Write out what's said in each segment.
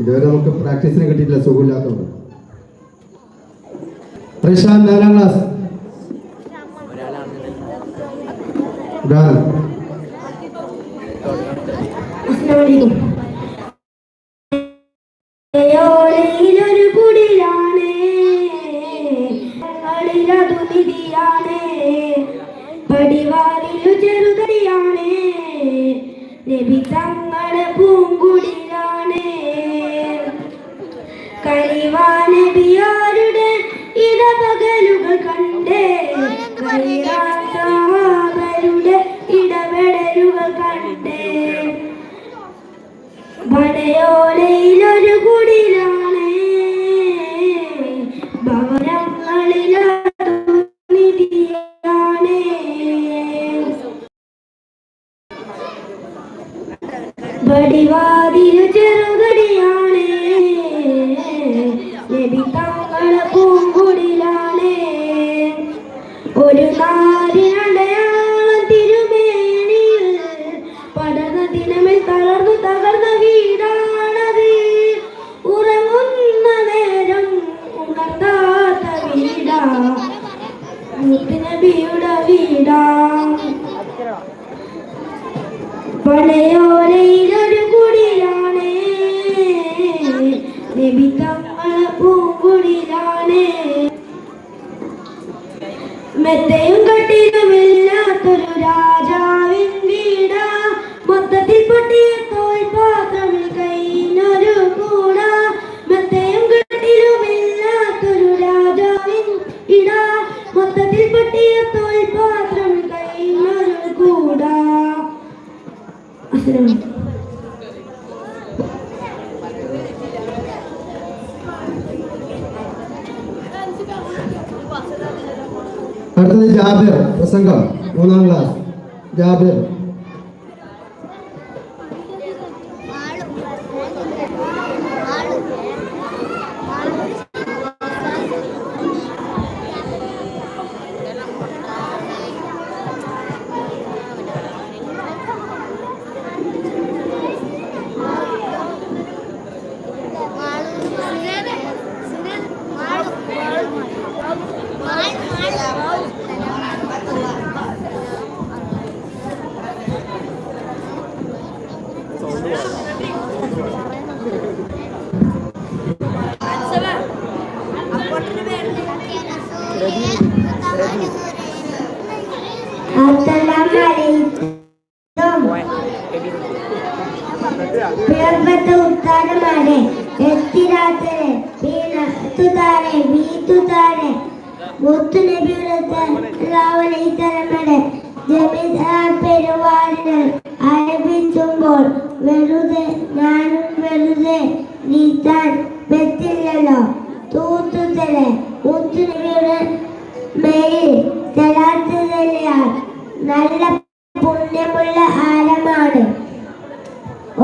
ഇതുവരെ നമുക്ക് പ്രാക്ടീസിന് കിട്ടിയിട്ടില്ല സുഖമില്ലാത്തതുകൊണ്ട്. പ്രശാന്ത് നാലാം ക്ലാസ്. ഗാനം യോളയിലൊരു day. വീടാ? പടയോരയിലൊരു കുടിലാണ്. നബി തങ്ങളെ പൂങ്കുടിലാണ്. മെത്തയും കട്ടിലുമില്ലാത്തൊരു അടുത്തത് ജാബിർ പ്രസംഗം മൂന്നാം ക്ലാസ്. ജാബിർ.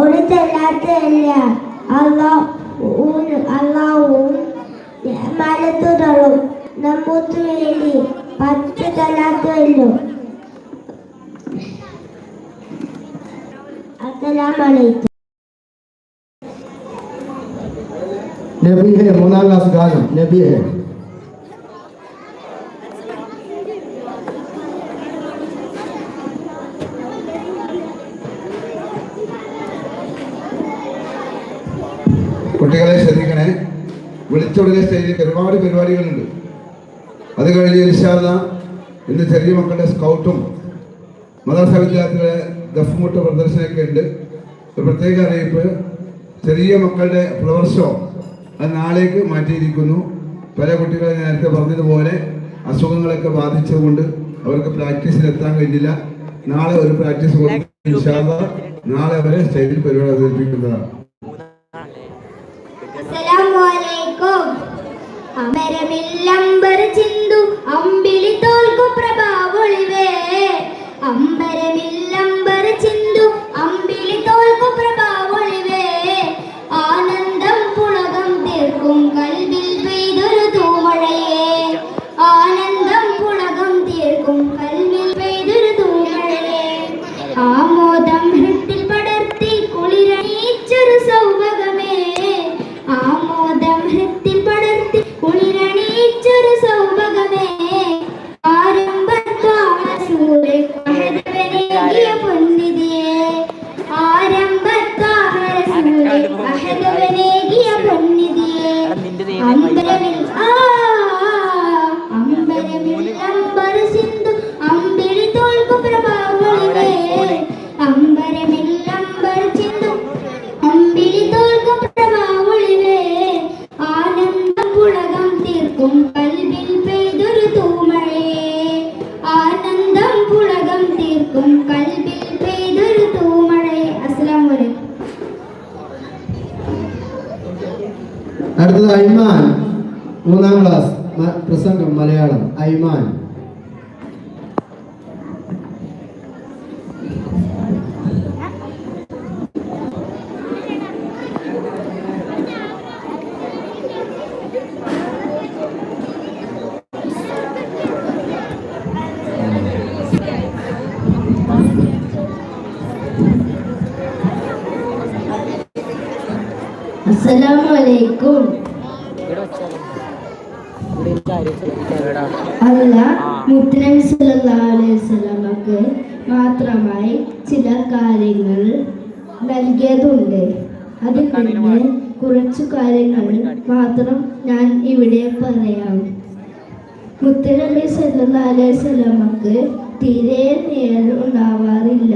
ഒരു തെല്ലാത്തല്ല അള്ളാഹുവും അള്ളാഹുവും മലത്തുതളും നമുക്ക് വേണ്ടി പത്ത് തലാത്തല്ലോ അസ്സലാമലൈക്കും നബിഹെ മൂന്നാം ക്ലാസ് ഗാനം നബിഹെ കുട്ടികളെ വിളിച്ചുടനെ സ്റ്റേജിൽ ഒരുപാട് പരിപാടികളുണ്ട്. അത് കഴിഞ്ഞ് ഇൻഷാല്ല ഇന്ന് ചെറിയ മക്കളുടെ സ്കൗട്ടും മദ്രസ വിദ്യാർത്ഥികളെ ദഫ്മുട്ട് പ്രദർശനമൊക്കെ ഉണ്ട്. ഒരു പ്രത്യേക അറിയിപ്പ് ചെറിയ മക്കളുടെ ഫ്ലവർ ഷോ അത് നാളേക്ക് മാറ്റിയിരിക്കുന്നു. പല കുട്ടികളെ നേരത്തെ പറഞ്ഞതുപോലെ അസുഖങ്ങളൊക്കെ ബാധിച്ചതുകൊണ്ട് അവർക്ക് പ്രാക്ടീസിൽ എത്താൻ കഴിഞ്ഞില്ല. നാളെ ഒരു പ്രാക്ടീസ് കൊടുക്കും ഇൻഷാല്ല നാളെ അവരെ സ്റ്റേജിൽ പരിപാടി അവതരിപ്പിക്കുന്നതാണ്. അസ്സലാമലൈക്കും അമരമില്ലംബര ചിന്തു അമ്പിളി തോൽക്കും പ്രഭാവൊളിവേ അമ്പരമില്ലംബര ചിന്തു അമ്പിളി തോൽക്കും പ്രഭാവൊളിവേ ആനന്ദം പുളകം തീർക്കും കൽവിൽ പ്രസംഗം മലയാളം ഐമാൻ. അസ്സലാമലൈക്കും അലൈഹി വസല്ലമക്ക് മാത്രമായി ചില കാര്യങ്ങൾ നൽകിയതുണ്ട്. അതിൽ നിന്ന് കുറച്ചു കാര്യങ്ങൾ മാത്രം ഞാൻ ഇവിടെ പറയാം. മുത്തനബി സല്ലല്ലാഹു അലൈഹി തീരെ നേരം ഉണ്ടാവാറില്ല.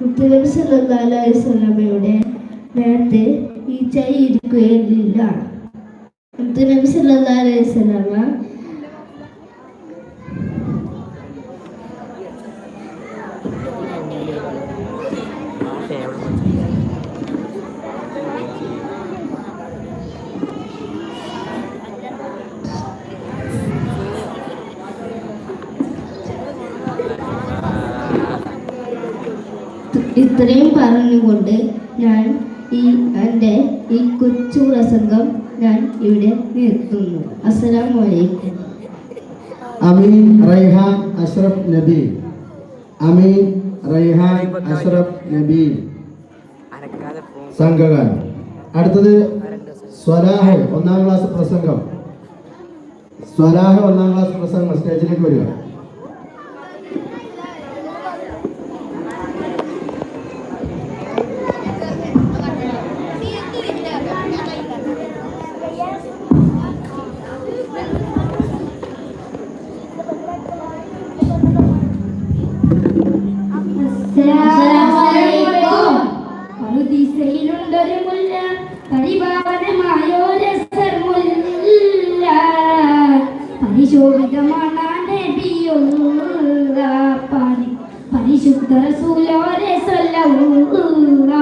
മുത്തനബി സല്ലല്ലാഹു അലൈഹി നേരത്തെ ഈച്ച ഇരിക്കുകയില്ല. സല്ലല്ലാഹു അലൈഹി ഇത്രയും പറഞ്ഞുകൊണ്ട് ഞാൻ ഈ എന്റെ ഈ കൊച്ചു പ്രസംഗം ഞാൻ ഇവിടെ നിർത്തുന്നു അസ്സലാമു അലൈക്കും അമീൻ റൈഹാൻ അഷ്റഫ് നബി. അമീൻ റൈഹാൻ അഷ്റഫ് നബി. സംഘകാരം അടുത്തത് സ്വലാഹ് ഒന്നാം ക്ലാസ് പ്രസംഗം. സ്വലാഹ് ഒന്നാം ക്ലാസ് പ്രസംഗം സ്റ്റേജിലേക്ക് വരിക. പരി പരിശുദ്ധ റസൂലോരെ സ്വല്ലവുള്ള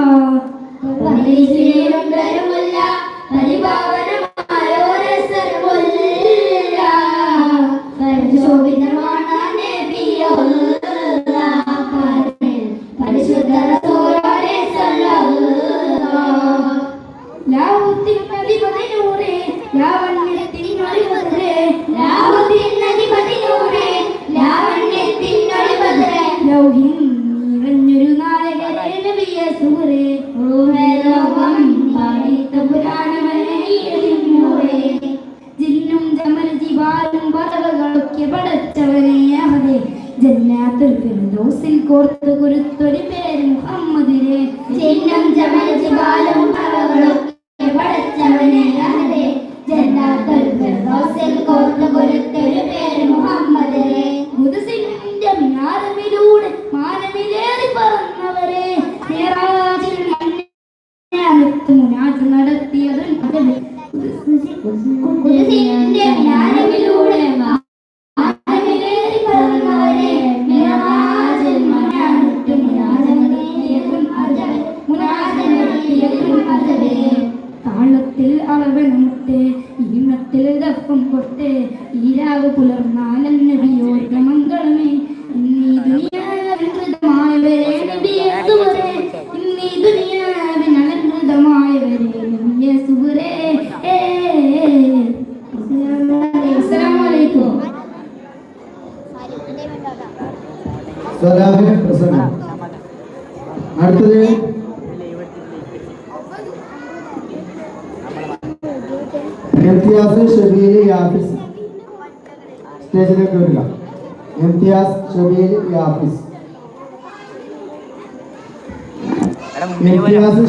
കുരുത്തൊരു പേര് മുഹമ്മദിനെ ചിഹ്നം ജമൽ ജിബാലും പറവകളൊക്കെ പടച്ചവനെ അതെ ജന്നാത്തുൽ ഫിർദൗസിൽ കോർത്ത്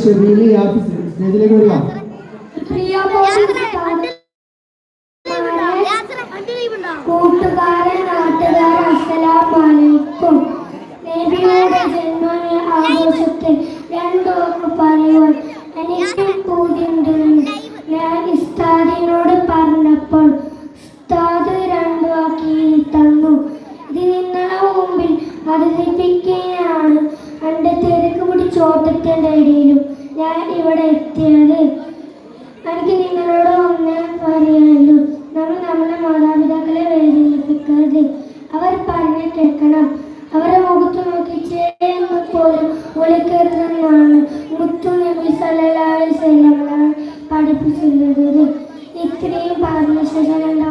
sobre സലല്ലാഹി സൈനങ്ങളാണ് പഠിപ്പിച്ചിരുന്നത് ഇത്രയും പറഞ്ഞ ശേഷം എന്റെ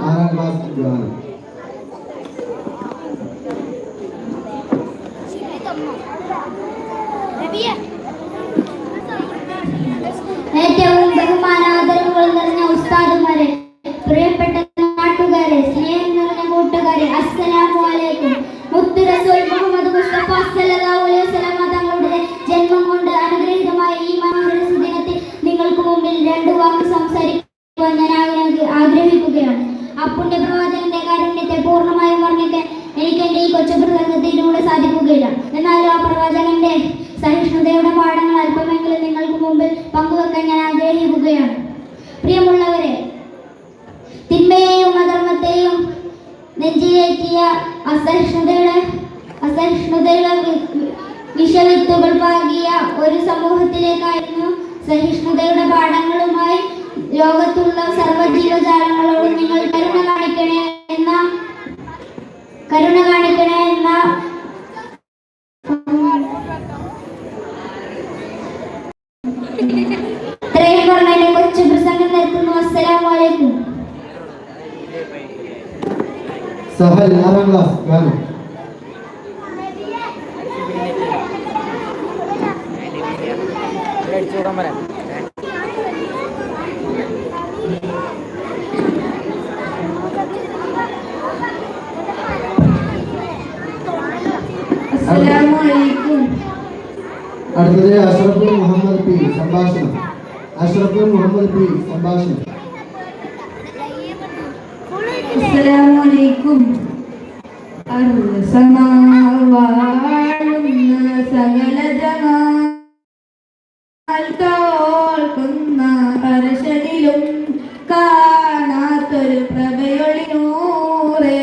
Aragás അസഹിഷ്ണുതയുടെ അസഹിഷ്ണുതയുടെ വിഷവിത്തുകൾ പാകിയ ഒരു സമൂഹത്തിലേക്കായിരുന്നു സഹിഷ്ണുതയുടെ പാഠങ്ങളുമായി ലോകത്തുള്ള സർവജീവജാലങ്ങളോടും നിങ്ങൾ കരുണ കാണിക്കണേ എന്ന കരുണ കാണിക്കണേ എന്ന വരൂ അടുത്തത് അഷ്റഫുൽ മുഹമ്മദ് പി സംഭാഷണം. അഷ്റഫുൽ മുഹമ്മദ് പി സംഭാഷണം. അസ്സലാമു അലൈക്കും വാഴുന്ന സമാ വാഴുന്ന സകല കാണാത്തൊരു പ്രഭയൊളിനൂറെ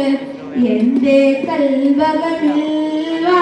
എന്റെ കൽവകമിൽ വാ.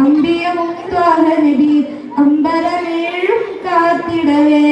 അമ്പിയ മുക്താഹനബി അമ്പലമേഴും കാത്തിടവേ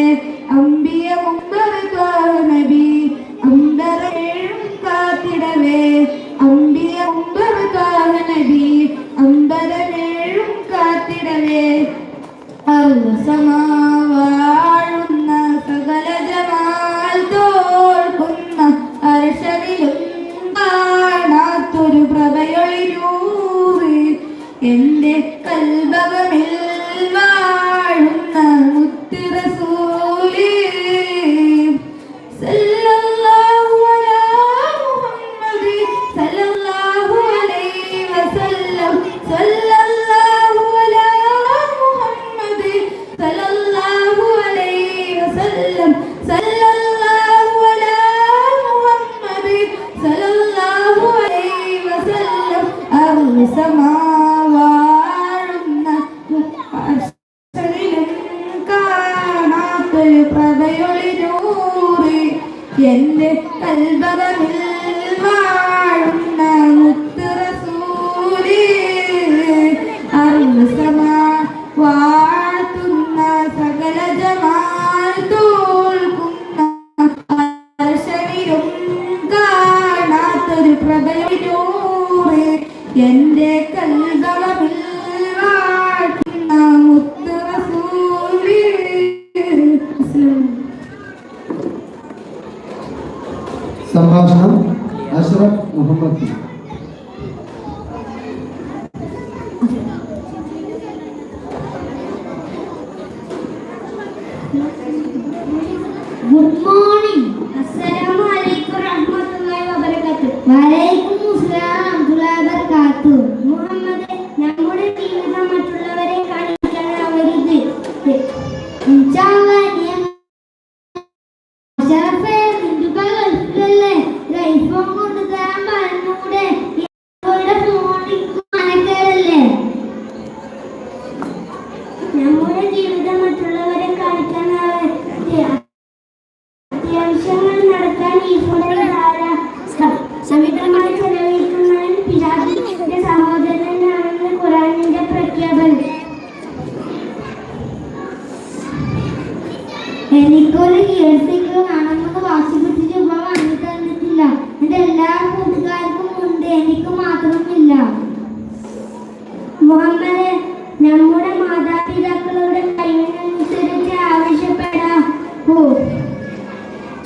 என்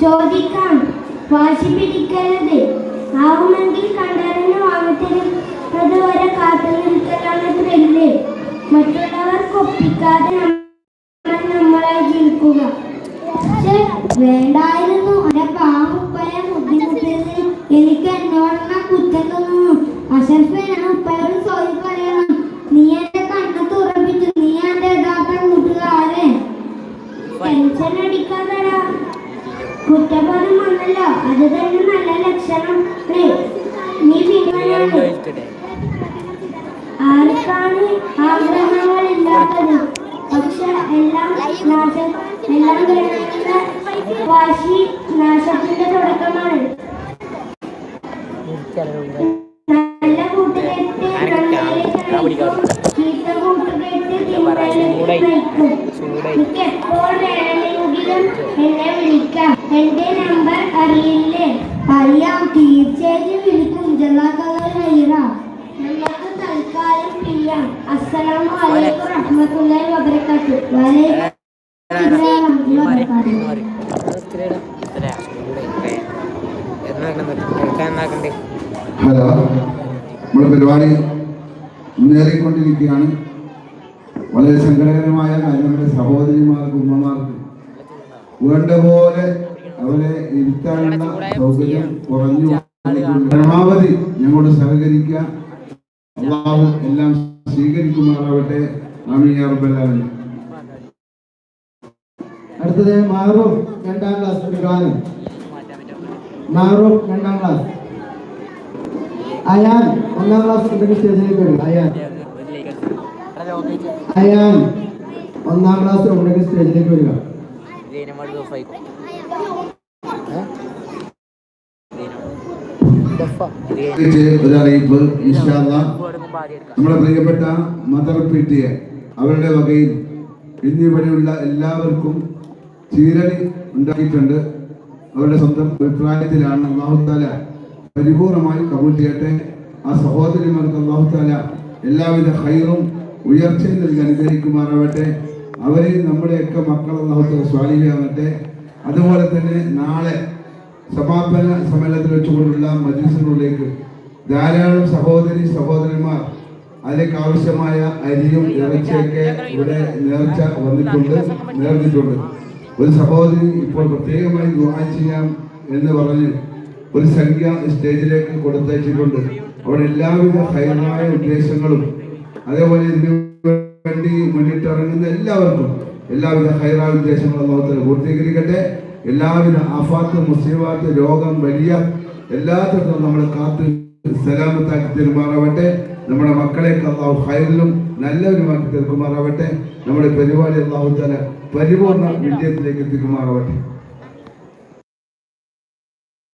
ചോദിക്കാം. വാശി പിടിക്കരുത് ആവുമെങ്കിൽ കണ്ടറിഞ്ഞ് വാങ്ങിത്തരും. അതുവരെ കാത്തു നിൽക്കലാണ് ത്രില്ല്. മറ്റുള്ളവർക്ക് ഒപ്പിക്കാതെ ഏ, നീ ക്ലിയർ പിന്നെ ചോദിച്ചിട്ടേ ആർക്കാണ് പക്ഷെ എല്ലാം നാശം എല്ലാം വാശി നാശത്തിന്റെ നമ്മുടെ പരിപാടി മുന്നേറിക്കൊണ്ടിരിക്കുകയാണ്. വളരെ സങ്കടകരമായ കാര്യങ്ങളുടെ സഹോദരിമാർക്ക് ഉമ്മമാർക്ക്. വേണ്ട പോലെ അവരെ ഇരുത്താനുള്ള സൗകര്യം കുറഞ്ഞു പരമാവധി ഞങ്ങളോട് സഹകരിക്കുക. എല്ലാം സ്വീകരിക്കുമാറാവട്ടെ. റബ്ബൽ അടുത്തത് മാറും രണ്ടാം ക്ലാസ് മാറും രണ്ടാം ക്ലാസ്. അയാൻ ഒന്നാം ക്ലാസ് ഉണ്ടെങ്കിൽ സ്റ്റേജിലേക്ക് വരും അയാൻ. അയാൻ ഒന്നാം ക്ലാസ് ഉണ്ടെങ്കിൽ സ്റ്റേജിലേക്ക് വരിക ഒരറിയിപ്പ് നമ്മുടെ പ്രിയപ്പെട്ട മദർ പി ടി എ അവരുടെ വകയിൽ എന്നിവിടെയുള്ള എല്ലാവർക്കും ചീരടി ഉണ്ടാക്കിയിട്ടുണ്ട്. അവരുടെ സ്വന്തം അഭിപ്രായത്തിലാണ്. അള്ളാഹുത്താല പരിപൂർണമായി കബൂൽ ചെയ്യട്ടെ. ആ സഹോദരിമാർക്ക് അള്ളാഹുത്താല എല്ലാവിധ ഹൈറും ഉയർച്ചയും നൽകി അനുഗ്രഹിക്കുമാറാവട്ടെ. അവരെ നമ്മുടെയൊക്കെ മക്കൾ അള്ളാഹുത്താല സ്വാധീനമാകട്ടെ അതുപോലെ തന്നെ നാളെ സമാപന സമ്മേളനത്തിൽ വെച്ചുകൊണ്ടുള്ള മജീസിനുള്ളിലേക്ക് ധാരാളം സഹോദരി സഹോദരന്മാർ അതിലേക്ക് ആവശ്യമായ അരിയും ഇറച്ചിയൊക്കെ ഇവിടെ നേർച്ച വന്നിട്ടുണ്ട് നേർന്നിട്ടുണ്ട്. ഒരു സഹോദരി ഇപ്പോൾ പ്രത്യേകമായി ദുആ ചെയ്യാം എന്ന് പറഞ്ഞ് ഒരു സംഖ്യ സ്റ്റേജിലേക്ക് കൊടുത്തയച്ചിട്ടുണ്ട്. അവിടെ എല്ലാവിധ ഹൈമായ ഉദ്ദേശങ്ങളും അതേപോലെ ഇതിനു വേണ്ടി മുന്നിട്ടിറങ്ങുന്ന എല്ലാവർക്കും എല്ലാവിധ ഹൈറായ ഉദ്ദേശങ്ങളും അള്ളാഹുത്തല പൂർത്തീകരിക്കട്ടെ. എല്ലാവിധ ആഫാത്ത് മുസ്ലിമാത്ത് രോഗം വലിയ എല്ലാത്തിനും നമ്മൾ കാത്ത് സലാമത്താക്കി തീരുമാറാവട്ടെ. നമ്മുടെ മക്കളെ അള്ളാഹു ഹൈറിലും നല്ലവരുമാക്കി തീർക്കുമാറാവട്ടെ. നമ്മുടെ പരിപാടി അള്ളാഹു തല പരിപൂർണ വിജയത്തിലേക്ക് എത്തിക്കുമാറാവട്ടെ.